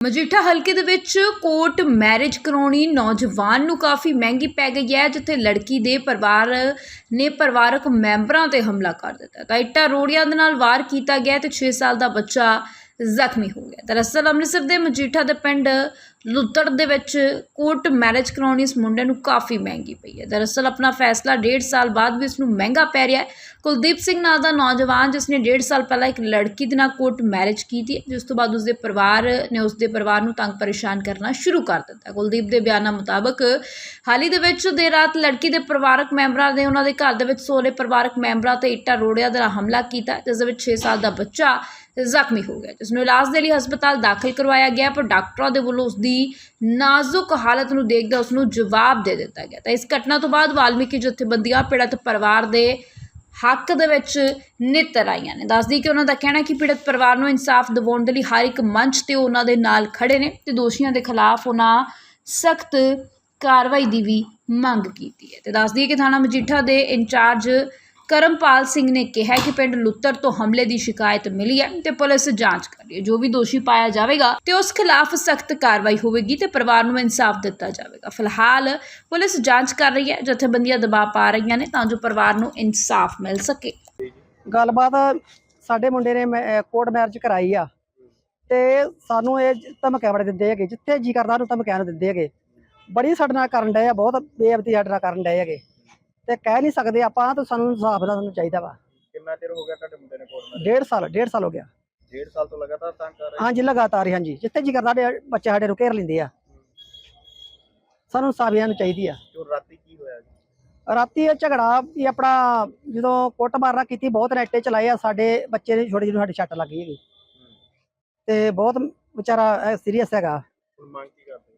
ਮਜੀਠਾ ਹਲਕੇ ਦੇ ਵਿੱਚ ਕੋਰਟ ਮੈਰਿਜ ਕਰਾਉਣੀ ਨੌਜਵਾਨ ਨੂੰ ਕਾਫੀ ਮਹਿੰਗੀ ਪੈ ਗਈ ਹੈ, ਜਿੱਥੇ ਲੜਕੀ ਦੇ ਪਰਿਵਾਰ ਨੇ ਪਰਿਵਾਰਕ ਮੈਂਬਰਾਂ ਤੇ ਹਮਲਾ ਕਰ ਦਿੱਤਾ। ਤਾਂ ਇੱਟਾਂ ਰੋੜੀਆਂ ਦੇ ਨਾਲ ਵਾਰ ਕੀਤਾ ਗਿਆ ਤੇ 6 ਸਾਲ ਦਾ ਬੱਚਾ ਜ਼ਖਮੀ ਹੋ ਗਿਆ। ਦਰਅਸਲ ਅੰਮ੍ਰਿਤਸਰ ਦੇ ਮਜੀਠਾ ਦੇ ਪਿੰਡ ਲੁੱਤੜ ਦੇ ਵਿੱਚ ਕੋਰਟ ਮੈਰਿਜ ਕਰਾਉਣੀ ਇਸ ਮੁੰਡੇ ਨੂੰ ਕਾਫੀ ਮਹਿੰਗੀ ਪਈ ਹੈ। ਦਰਅਸਲ ਆਪਣਾ ਫੈਸਲਾ ਡੇਢ ਸਾਲ ਬਾਅਦ ਵੀ ਇਸ ਨੂੰ ਮਹਿੰਗਾ ਪੈ ਰਿਹਾ ਹੈ। ਕੁਲਦੀਪ ਸਿੰਘ ਨਾਂ ਦਾ ਨੌਜਵਾਨ ਜਿਸ ਨੇ ਡੇਢ ਸਾਲ ਪਹਿਲਾਂ ਇੱਕ ਲੜਕੀ ਦੇ ਨਾਲ ਕੋਰਟ ਮੈਰਿਜ ਕੀਤੀ ਹੈ, ਜਿਸ ਤੋਂ ਬਾਅਦ ਉਸਦੇ ਪਰਿਵਾਰ ਨੇ ਉਸਦੇ ਪਰਿਵਾਰ ਨੂੰ ਤੰਗ ਪਰੇਸ਼ਾਨ ਕਰਨਾ ਸ਼ੁਰੂ ਕਰ ਦਿੱਤਾ ਕੁਲਦੀਪ ਦੇ ਬਿਆਨਾਂ ਮੁਤਾਬਕ ਹਾਲ ਹੀ ਦੇ ਵਿੱਚ ਦੇਰ ਰਾਤ ਲੜਕੀ ਦੇ ਪਰਿਵਾਰਕ ਮੈਂਬਰਾਂ ਨੇ ਉਹਨਾਂ ਦੇ ਘਰ ਦੇ ਵਿੱਚ ਸੋਲੇ ਪਰਿਵਾਰਕ ਮੈਂਬਰਾਂ ਤੇ ਇੱਟਾਂ ਰੋੜਿਆਂ ਦਾ ਹਮਲਾ ਕੀਤਾ ਜਿਸ ਦੇ ਵਿੱਚ 6 ਸਾਲ ਦਾ ਬੱਚਾ ਜ਼ਖਮੀ ਹੋ ਗਿਆ ਜਿਸ ਨੂੰ ਇਲਾਜ ਦੇ ਲਈ ਹਸਪਤਾਲ ਦਾਖਲ ਕਰਵਾਇਆ ਗਿਆ, ਪਰ ਡਾਕਟਰਾਂ ਦੇ ਵੱਲੋਂ ਉਸ ਦੀ ਨਾਜ਼ੁਕ ਹਾਲਤ ਨੂੰ ਦੇਖਦਿਆਂ ਉਸ ਨੂੰ ਜਵਾਬ ਦੇ ਦਿੱਤਾ ਗਿਆ। ਤਾਂ ਇਸ ਘਟਨਾ ਤੋਂ ਬਾਅਦ ਵਾਲਮੀਕੀ ਜਥੇਬੰਦੀਆਂ ਪੀੜਤ ਪਰਿਵਾਰ ਦੇ ਹੱਕ ਦੇ ਵਿੱਚ ਨਿੱਤਰ ਆਈਆਂ ਨੇ। ਦੱਸਦੀ ਕਿ ਉਹਨਾਂ ਦਾ ਕਹਿਣਾ ਕਿ ਪੀੜਤ ਪਰਿਵਾਰ ਨੂੰ ਇਨਸਾਫ ਦਿਵਾਉਣ ਦੇ ਲਈ ਹਰ ਇੱਕ ਮੰਚ ਤੇ ਉਹਨਾਂ ਦੇ ਨਾਲ ਖੜੇ ਨੇ ਤੇ ਦੋਸ਼ੀਆਂ ਦੇ ਖਿਲਾਫ ਉਹਨਾਂ ਸਖਤ ਕਾਰਵਾਈ ਦੀ ਵੀ ਮੰਗ ਕੀਤੀ ਹੈ। ਤੇ ਦੱਸਦੀ ਹੈ ਕਿ ਥਾਣਾ ਮਜੀਠਾ ਦੇ ਇੰਚਾਰਜ ਕਰਮਪਾਲ ਸਿੰਘ ਨੇ ਕਿਹਾ ਕਿ ਪਿੰਡ ਲੁੱਤਰ ਤੋਂ ਹਮਲੇ ਦੀ ਸ਼ਿਕਾਇਤ ਮਿਲੀ ਹੈ ਤੇ ਪੁਲਿਸ ਜਾਂਚ ਕਰ ਰਹੀ ਹੈ। ਜੋ ਵੀ ਦੋਸ਼ੀ ਪਾਇਆ ਜਾਵੇਗਾ ਤੇ ਉਸ ਖਿਲਾਫ ਸਖਤ ਕਾਰਵਾਈ ਹੋਵੇਗੀ ਤੇ ਪਰਿਵਾਰ ਨੂੰ ਇਨਸਾਫ ਦਿੱਤਾ ਜਾਵੇਗਾ। ਫਿਲਹਾਲ ਪੁਲਿਸ ਜਾਂਚ ਕਰ ਰਹੀ ਹੈ, ਜਥੇਬੰਦੀਆਂ ਦਬਾਅ ਪਾ ਰਹੀਆਂ ਨੇ ਤਾਂ ਜੋ ਪਰਿਵਾਰ ਨੂੰ ਇਨਸਾਫ ਮਿਲ ਸਕੇ। ਗੱਲਬਾਤ ਸਾਡੇ ਮੁੰਡੇ ਨੇ ਕੋਰਟ ਮੈਰਿਜ ਕਰਾਈ ਆ ਤੇ ਸਾਨੂੰ ਇਹ ਧਮਕੀਆਂ ਬੜੇ ਦਿੰਦੇ ਹੈਗੇ, ਜਿੱਥੇ ਜੀ ਕਰਦਾ ਉਹਨੂੰ ਧਮਕੀਆਂ ਨੂੰ ਦਿੰਦੇ ਹੈਗੇ। ਬੜੀ ਸਾਡੇ ਨਾਲ ਕਰਨ ਡਏ ਆ, ਬਹੁਤ ਬੇਅਬਤੀ ਸਾਡੇ ਨਾਲ ਕਰਨ ਡਏ ਹੈਗੇ। ਤੇ ਕਹਿ ਨਹੀਂ ਸਕਦੇ ਆਪਾਂ ਤਾਂ ਸਾਨੂੰ ਇਨਸਾਫ ਦਾ ਸਾਨੂੰ ਚਾਹੀਦਾ ਵਾ। ਕਿੰਨਾ ਚਿਰ ਹੋ ਗਿਆ ਤੁਹਾਡੇ ਮੁੰਡੇ ਨੇ ਕੋਰਟ ਮੈਰਿਜ ਡੇਢ ਸਾਲ ਡੇਢ ਸਾਲ ਹੋ ਗਿਆ। ਡੇਢ ਸਾਲ ਤੋਂ ਲਗਾਤਾਰ ਤੰਗ ਕਰ ਰਹੇ ਹਾਂਜੀ ਲਗਾਤਾਰ ਹੀ ਹਾਂਜੀ। ਜਿੱਥੇ ਜੀ ਕਰਦਾ ਸਾਡੇ ਬੱਚੇ ਸਾਡੇ ਨੂੰ ਘੇਰ ਲੈਂਦੇ ਆ। ਸਾਨੂੰ ਇਨਸਾਫ ਇਹਨਾਂ ਨੂੰ ਚਾਹੀਦੀ ਆ। ਜੋ ਰਾਤੀ ਕੀ ਹੋਇਆ ਜੀ? ਰਾਤੀ ਇਹ ਝਗੜਾ ਵੀ ਆਪਣਾ ਜਦੋਂ ਕੁੱਟ ਮਾਰਨਾ ਕੀਤੀ ਬਹੁਤ ਰੈਟੇ ਚਲਾਏ ਆ ਸਾਡੇ ਬੱਚੇ ਦੇ ਛੋਟੇ ਜਿਹਨੂੰ ਸਾਡੇ ਛੱਟ ਲੱਗ ਗਈ ਹੈਗੀ। ਤੇ ਬਹੁਤ ਵਿਚਾਰਾ ਸੀਰੀਅਸ ਹੈਗਾ। ਹੁਣ ਮੰਗ ਕੀ ਕਰਦੇ?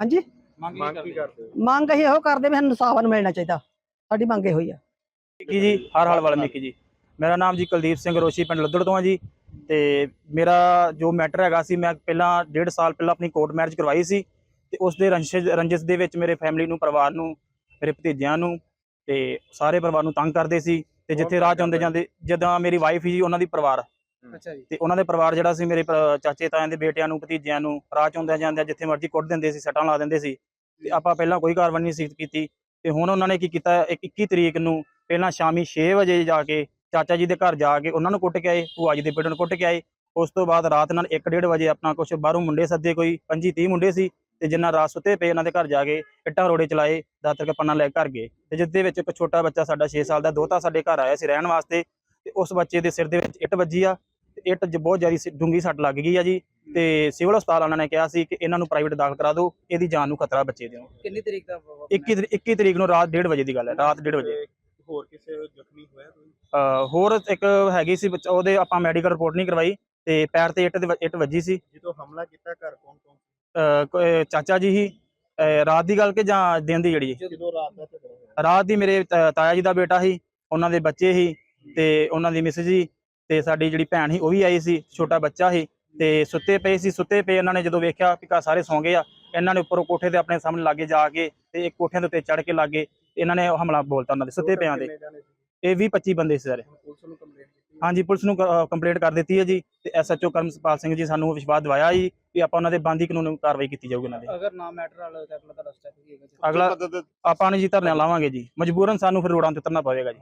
ਹਾਂਜੀ? ਮੰਗ ਕੀ ਕਰਦੇ ਹੋ? ਮੰਗ ਅਸੀਂ ਇਹੋ ਕਰਦੇ ਵੀ ਸਾਨੂੰ ਇਨਸਾਫ ਨੂੰ ਮਿਲਣਾ ਚਾਹੀਦਾ। ਸਾਡੀ ਮੰਗ ਇਹੋ ਹੀ ਆ। ਕੀ ਜੀ ਹਰ ਹਾਲ ਵਾਲਮੀਕੀ ਜੀ। ਮੇਰਾ ਨਾਮ ਜੀ ਕੁਲਦੀਪ ਸਿੰਘ ਰੋਸ਼ੀ ਪਿੰਡ ਲੱਦੜ ਤੋਂ ਆ ਜੀ। ਤੇ ਮੇਰਾ ਜੋ ਮੈਟਰ ਹੈਗਾ ਸੀ ਮੈਂ ਪਹਿਲਾਂ ਡੇਢ ਸਾਲ ਪਹਿਲਾਂ ਆਪਣੀ ਕੋਰਟ ਮੈਰਿਜ ਕਰਵਾਈ ਸੀ। ਤੇ ਉਸ ਦੇ ਰੰਜਿਸ਼ ਰੰਜਿਸ਼ ਦੇ ਵਿੱਚ ਮੇਰੇ ਫੈਮਿਲੀ ਨੂੰ ਪਰਿਵਾਰ ਨੂੰ ਮੇਰੇ ਭਤੀਜਿਆਂ ਨੂੰ ਤੇ ਸਾਰੇ ਪਰਿਵਾਰ ਨੂੰ ਤੰਗ ਕਰਦੇ ਸੀ। ਤੇ ਜਿੱਥੇ ਰਾਹ ਜਾਂਦੇ ਜਾਂਦੇ ਜਦੋਂ ਮੇਰੀ ਵਾਈਫ ਜੀ ਉਹਨਾਂ ਦੀ ਪਰਿਵਾਰ। ਅੱਛਾ ਜੀ। ਤੇ ਉਹਨਾਂ ਦੇ ਪਰਿਵਾਰ ਜਿਹੜਾ ਸੀ ਮੇਰੇ ਚਾਚੇ ਤਾਇਆਂ ਦੇ ਬੇਟਿਆਂ ਨੂੰ ਭਤੀਜਿਆਂ ਨੂੰ ਰਾਹ ਚ ਜਾਂਦਿਆਂ ਜਿੱਥੇ ਮਰਜ਼ੀ ਕੁੱਟ ਦਿੰਦੇ ਸੀ ਸੱਟਾਂ ਲਾ ਦਿੰਦੇ ਸੀ। ਤੇ ਆਪਾਂ ਪਹਿਲਾਂ ਕੋਈ ਕਾਰਵਾਈ ਨਹੀਂ ਸੀ ਕੀਤੀ। ਤੇ ਹੁਣ ਉਹਨਾਂ ਨੇ ਕੀ ਕੀਤਾ ਇੱਕ 21 ਤਰੀਕ ਨੂੰ ਪਹਿਲਾਂ ਸ਼ਾਮੀ 6 ਵਜੇ ਜਾ ਕੇ ਚਾਚਾ ਜੀ ਦੇ ਘਰ ਜਾ ਕੇ ਉਹਨਾਂ ਨੂੰ ਕੁੱਟ ਕੇ ਆਏ ਭੂਆ ਜੀ ਦੇ ਬੇਟੇ ਨੂੰ ਕੁੱਟ ਕੇ ਆਏ। ਉਸ ਤੋਂ ਬਾਅਦ ਰਾਤ ਨਾਲ 1:30 ਵਜੇ ਆਪਣਾ ਕੁਝ ਬਾਹਰੋਂ ਮੁੰਡੇ ਸੱਦੇ ਕੋਈ 25 30 ਮੁੰਡੇ ਸੀ ਤੇ ਜਿੰਨਾ ਰਾਤ ਸੁੱਤੇ ਪਏ ਇਹਨਾਂ ਦੇ ਘਰ ਜਾ ਕੇ ਇੱਟਾਂ ਰੋੜੇ ਚਲਾਏ ਦਾਤਰ ਕੇ ਪੰਨਾ ਲੈ ਕੇ ਘਰ ਗਏ। ਤੇ ਜਿਸ ਦੇ ਵਿੱਚ ਇੱਕ ਛੋਟਾ ਬੱਚਾ ਸਾਡਾ 6 ਸਾਲ ਦਾ ਦੋਤਾ ਸਾਡੇ ਘਰ ਆਇਆ ਸੀ ਰਹਿਣ ਵਾਸਤੇ। ਤੇ ਉਸ ਬੱਚੇ ਦੇ ਸਿਰ ਦੇ ਵਿੱਚ ਇੱਟ ਵੱਜੀ ਆ। ਤੇ ਇੱਟ 'ਚ ਬਹੁਤ ਜ਼ਿਆਦਾ ਡੂੰਗੀ ਸੱਟ ਲੱਗ ਗਈ ਆ ਜੀ ਤੇ ਸਿਵਲ ਹਸਪਤਾਲ ਉਹਨਾਂ ਨੇ ਕਿਹਾ ਸੀ ਕਿ ਇਹਨਾਂ ਨੂੰ ਪ੍ਰਾਈਵੇਟ ਦਾਖਲ ਕਰਾ ਦਿਓ ਇਹਦੀ ਜਾਨ ਨੂੰ ਖਤਰਾ ਬੱਚੇ ਦੇ ਨੂੰ ਕਿੰਨੀ ਤਰੀਕ ਦਾ 21 ਤਰੀ- 21 ਤਰੀਕ ਨੂੰ ਰਾਤ 1:30 ਵਜੇ ਦੀ ਗੱਲ ਹੈ ਰਾਤ 1:30 ਵਜੇ। ਹੋਰ ਕਿਸੇ ਜ਼ਖਮੀ ਹੋਇਆ ਕੋਈ? ਹੋਰ ਇੱਕ ਹੈਗੀ ਸੀ ਬੱਚਾ ਉਹਦੇ ਆਪਾਂ ਮੈਡੀਕਲ ਰਿਪੋਰਟ ਨਹੀਂ ਕਰਵਾਈ ਤੇ ਪੈਰ ਤੇ ਇੱਟ ਦੇ ਇੱਟ ਵੱਜੀ ਸੀ। ਜਦੋਂ ਹਮਲਾ ਕੀਤਾ ਘਰ ਕੌਣ ਚਾਚਾ ਜੀ ਹੀ ਰਾਤ ਦੀ ਗੱਲ ਕਿ ਜਾਂ ਦਿਨ ਦੀ ਜਿਹੜੀ? ਜਦੋਂ ਰਾਤ ਦਾ ਰਾਤ ਦੀ ਮੇਰੇ ਤਾਇਆ ਜੀ ਦਾ ਬੇਟਾ ਸੀ ਉਹਨਾਂ ਦੇ ਬੱਚੇ ਸੀ ਤੇ ਉਹਨਾਂ ਦੀ ਮਿਸਿਸ ਜੀ ਤੇ ਸਾਡੀ ਜਿਹੜੀ ਭੈਣ ਸੀ ਉਹ ਵੀ ਆਈ ਸੀ ਛੋਟਾ ਬੱਚਾ ਸੀ ਤੇ ਸੁੱਤੇ ਪਏ ਸੀ ਸੁੱਤੇ ਪਏ ਇਹਨਾਂ ਨੇ ਜਦੋਂ ਵੇਖਿਆ ਕਿ ਘਰ ਸਾਰੇ ਸੌਂ ਗਏ ਆ ਇਹਨਾਂ ਨੇ ਉੱਪਰੋਂ ਕੋਠੇ ਤੇ ਆਪਣੇ ਸਾਹਮਣੇ ਲਾਗੇ ਜਾ ਕੇ ਤੇ ਇੱਕ ਕੋਠਿਆਂ ਦੇ ਉੱਤੇ ਚੜ ਕੇ ਲਾਗੇ ਇਹਨਾਂ ਨੇ ਹਮਲਾ ਬੋਲਤਾ ਉਹਨਾਂ ਦੇ ਸੁੱਤੇ ਪਿਆਂ ਦੇ? ਇਹ 20 25 ਬੰਦੇ ਸੀ ਸਾਰੇ। ਹੁਣ ਪੁਲਿਸ ਨੂੰ ਕੰਪਲੇਂਟ ਕੀਤੀ ਹਾਂਜੀ ਪੁਲਿਸ ਨੂੰ ਕੰਪਲੇਂਟ ਕਰ ਦਿੱਤੀ ਹੈ ਜੀ ਤੇ ਐਸਐਚਓ ਕਰਮਸਪਾਲ ਸਿੰਘ ਜੀ ਸਾਨੂੰ ਵਿਸ਼ਵਾਸ ਦਿਵਾਇਆ ਜੀ ਕਿ ਆਪਾਂ ਉਹਨਾਂ ਦੇ ਬੰਦੀ ਕਾਨੂੰਨ ਕਾਰਵਾਈ ਕੀਤੀ ਜਾਊਗੀ ਉਹਨਾਂ ਦੇ। ਅਗਰ ਨਾ ਮੈਟਰ ਵਾਲਾ ਤਾਂ ਅਗਲਾ ਸਟੈਪ ਕੀ ਹੈਗਾ ਅਗਲਾ ਆਪਾਂ ਨੇ ਜੀ ਧਰਨਾ ਲਾਵਾਂਗੇ ਜੀ। ਮਜਬੂਰਨ ਸਾਨੂੰ ਫਿਰ ਰੋਡਾਂ ਤੇ ਉਤਰਨਾ ਪਵੇਗਾ ਜੀ।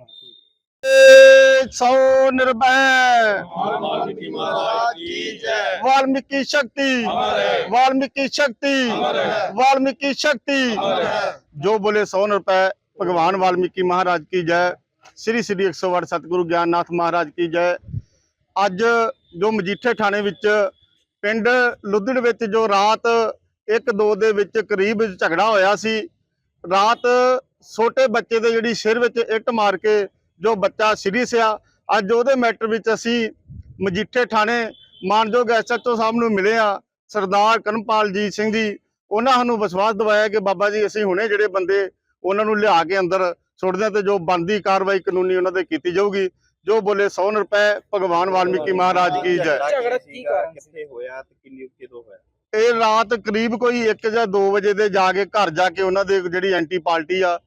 सौ निर्भय वाल्मीकि शक्ति वाल्मीकि शक्ति वाल्मीकि शक्ति जो बोले सौ रुपए भगवान वाल्मीकि महाराज की जय श्री श्री 108 सतगुरु ਗਿਆਨਨਾਥ ਮਹਾਰਾਜ ਕੀ ਜੈ ਅੱਜ ਜੋ ਮਜੀਠੇ ਥਾਣੇ ਵਿੱਚ ਪਿੰਡ ਲੁੱਧੜ ਵਿੱਚ ਜੋ ਰਾਤ 1-2 ਦੇ ਵਿੱਚ ਕਰੀਬ ਝਗੜਾ ਹੋਇਆ ਸੀ ਰਾਤ ਛੋਟੇ ਬੱਚੇ ਦੇ ਜਿਹੜੀ ਸਿਰ ਵਿੱਚ ਇੱਟ ਮਾਰ ਕੇ ਜੋ ਬੱਚਾ ਸੀਰੀਅਸ ਆ ਅੱਜ ਉਹਦੇ ਮੈਟਰ ਵਿੱਚ ਅਸੀਂ ਮਜੀਠੇ ਥਾਣੇ ਮਾਨਯੋਗ ਐਸਐਚਓ ਸਾਹਿਬ ਨੂੰ ਮਿਲੇ ਆ ਸਰਦਾਰ ਕਰਮਪਾਲ ਜੀ ਸਿੰਘ ਜੀ। ਉਹਨਾਂ ਸਾਨੂੰ ਵਿਸ਼ਵਾਸ ਦਿਵਾਇਆ ਕਿ ਬਾਬਾ ਜੀ ਅਸੀਂ ਹੁਣੇ ਜਿਹੜੇ ਬੰਦੇ ਉਹਨਾਂ ਨੂੰ ਲਿਆ ਕੇ ਅੰਦਰ ਸੁੱਟਦੇ ਤੇ ਜੋ ਬਣਦੀ ਕਾਰਵਾਈ ਕਾਨੂੰਨੀ ਉਹਨਾਂ ਤੇ ਕੀਤੀ ਜਾਊਗੀ ਜੋ ਬੋਲੇ 100 ਰੁਪਏ ਭਗਵਾਨ ਵਾਲਮੀਕੀ ਮਹਾਰਾਜ ਕੀ ਜੈ। ਝਗੜਾ ਕੀ ਕਾਰਨ ਕਿੱਥੇ ਹੋਇਆ ਤੇ ਕਿੰਨੀ ਕਿਦੋਂ ਹੋਇਆ? ਇਹ ਰਾਤ ਕਰੀਬ ਕੋਈ 1 ਜਾਂ 2 ਵਜੇ ਦੇ ਜਾ ਕੇ ਘਰ ਜਾ ਕੇ ਉਹਨਾਂ ਦੇ ਜਿਹੜੀ ਐਂਟੀ ਪਾਰਟੀ ਆ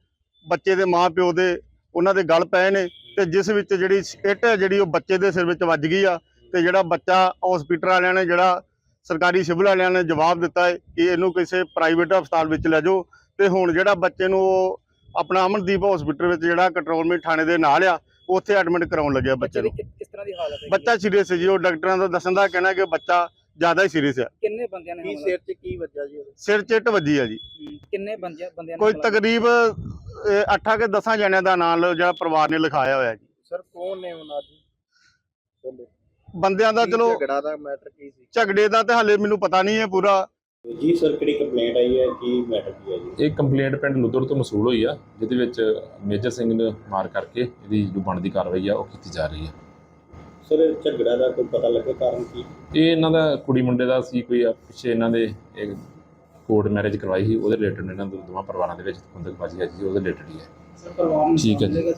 ਬੱਚੇ ਦੇ ਮਾਪਿਓ ਦੇ ਉਹਨਾਂ ਦੇ ਗਲ ਪਏ ਨੇ ਤੇ ਜਿਸ ਵਿੱਚ ਜਿਹੜੀ ਇੱਟ ਹੈ ਜਿਹੜੀ ਉਹ ਬੱਚੇ ਦੇ ਸਿਰ ਵਿੱਚ ਵੱਜ ਗਈ ਆ ਤੇ ਜਿਹੜਾ ਬੱਚਾ ਹਸਪੀਟਲ ਵਾਲਿਆਂ ਨੇ ਜਿਹੜਾ ਸਰਕਾਰੀ ਸਿਵਲ ਵਾਲਿਆਂ ਨੇ ਜਵਾਬ ਦਿੱਤਾ ਹੈ ਕਿ ਇਹਨੂੰ ਕਿਸੇ ਪ੍ਰਾਈਵੇਟ ਹਸਪਤਾਲ ਵਿੱਚ ਲੈ ਜਾਓ ਤੇ ਹੁਣ ਜਿਹੜਾ ਬੱਚੇ ਨੂੰ ਉਹ ਆਪਣਾ ਅਮਨਦੀਪ ਹਸਪੀਟਲ ਵਿੱਚ ਜਿਹੜਾ ਕੰਟਰੋਲਮੈਂਟ ਥਾਣੇ ਦੇ ਨਾਲ ਆ ਉੱਥੇ ਐਡਮਿਟ ਕਰਾਉਣ ਲੱਗਿਆ ਬੱਚੇ ਨੂੰ। ਕਿਸ ਤਰ੍ਹਾਂ ਦੀ ਹਾਲਤ ਹੈ ਬੱਚਾ ਸੀਰੀਅਸ ਹੈ ਜੀ ਉਹ ਡਾਕਟਰਾਂ ਦਾ ਦੱਸਣ ਦਾ ਕਹਿਣਾ ਕਿ ਬੱਚਾ ਜ਼ਿਆਦਾ ਹੀ ਸੀਰੀਅਸ ਹੈ। ਕਿੰਨੇ ਬੰਦਿਆਂ ਨੇ ਸਿਰ 'ਚ ਕੀ ਵੱਜਾ ਜੀ ਸਿਰ ਚਿੱਟ ਵੱਜੀ ਆ ਜੀ। ਕਿੰਨੇ ਬੰਦਿਆਂ ਬੰਦਿਆਂ ਨੇ ਕੋਈ? ਤਕਰੀਬ 8 ਕੇ 10 ਜਣਿਆਂ ਦਾ ਨਾਮ ਜਿਹੜਾ ਪਰਿਵਾਰ ਨੇ ਲਿਖਾਇਆ ਹੋਇਆ ਜੀ। ਸਰ ਕੌਣ ਨੇ ਉਹਨਾਂ ਦੀ? ਬੰਦਿਆਂ ਦਾ ਚਲੋ ਝਗੜਾ ਦਾ ਮੈਟਰ ਕੀ ਸੀ? ਝਗੜੇ ਦਾ ਤੇ ਹਾਲੇ ਮੈਨੂੰ ਪਤਾ ਨਹੀਂ ਹੈ ਪੂਰਾ। ਜੀ ਸਰ ਕਿਹੜੀ ਕੰਪਲੇਂਟ ਆਈ ਹੈ? ਕੀ ਮੈਟਰ ਕੀ ਹੈ ਜੀ? ਇਹ ਕੰਪਲੇਂਟ ਪਿੰਡ ਲੁੱਦਰ ਤੋਂ ਮਸੂਲ ਹੋਈ ਆ ਜਿਹਦੇ ਵਿੱਚ ਮੇਜਰ ਸਿੰਘ ਨੇ ਮਾਰ ਕਰਕੇ ਇਹਦੀ ਜੋ ਬਣਦੀ ਕਾਰਵਾਈ ਆ ਉਹ ਕੀਤੀ ਜਾ ਰਹੀ ਹੈ ਸਰ ਝਗੜਾ ਦਾ ਕੋਈ ਪਤਾ ਲੱਗਾ ਕਾਰਨ ਕੀ? ਇਹ ਇਹਨਾਂ ਦਾ ਕੁੜੀ ਮੁੰਡੇ ਦਾ ਸੀ ਕੋਈ ਪਿੱਛੇ ਇਹਨਾਂ ਦੇ ਕੋਰਟ ਮੈਰਿਜ ਕਰਵਾਈ ਸੀ ਉਹਦੇ ਰਿਲੇਟਡ ਇਹਨਾਂ ਦੋਵਾਂ ਪਰਿਵਾਰਾਂ ਦੇ ਵਿੱਚ ਖੁੰਦਕਬਾਜ਼ੀ ਹੈ ਜੀ ਉਹਦੇ ਰਿਲੇਟਡ ਹੀ ਹੈ ਠੀਕ ਹੈ ਜੀ।